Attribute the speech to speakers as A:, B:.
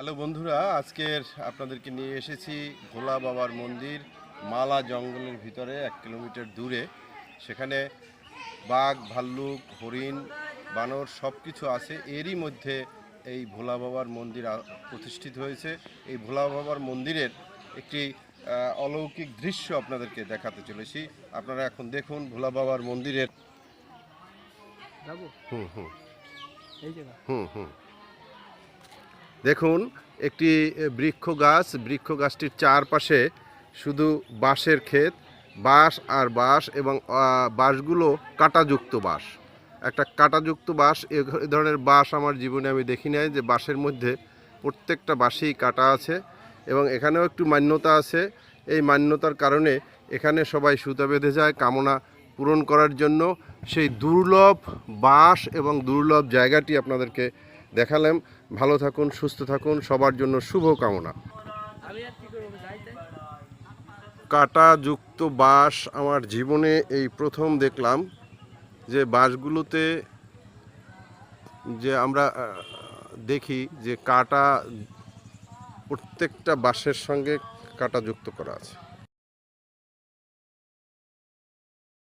A: Hello বন্ধুরা আজকের আপনাদেরকে নিয়ে এসেছি ভোলা বাবার মন্দির মালা জঙ্গলের ভিতরে এক কিলোমিটার দূরে। সেখানে বাঘ ভাল্লুক হরিণ বানর সব কিছু আছে। এরই মধ্যে এই ভোলা বাবার মন্দির প্রতিষ্ঠিত হয়েছে। এই ভোলা বাবার মন্দিরের একটি অলৌকিক দৃশ্য আপনাদেরকে দেখাতে চলেছি। আপনারা এখন দেখুন ভোলা বাবার মন্দিরের হুম হুম। হুম হুম। দেখুন, একটি বৃক্ষ গাছ, বৃক্ষ গাছটির চারপাশে শুধু বাঁশের ক্ষেত, বাঁশ আর বাঁশ এবং বাঁশগুলো কাঁটাযুক্ত বাঁশ। একটা কাঁটাযুক্ত বাঁশ এ ধরনের বাঁশ আমার জীবনে আমি দেখি নাই যে বাঁশের মধ্যে প্রত্যেকটা বাঁশেই কাটা আছে এবং এখানেও একটু মান্যতা আছে। এই মান্যতার কারণে এখানে সবাই সুতা বেঁধে যায়, কামনা পূরণ করার জন্য। সেই দুর্লভ বাঁশ এবং দুর্লভ জায়গাটি আপনাদেরকে দেখালাম। ভালো থাকুন, সুস্থ থাকুন, সবার জন্য শুভ কামনা। কাঁটাযুক্ত বাঁশ আমার জীবনে এই প্রথম দেখলাম যে বাঁশগুলোতে যে আমরা দেখি যে কাটা প্রত্যেকটা বাঁশের সঙ্গে কাঁটাযুক্ত করা আছে।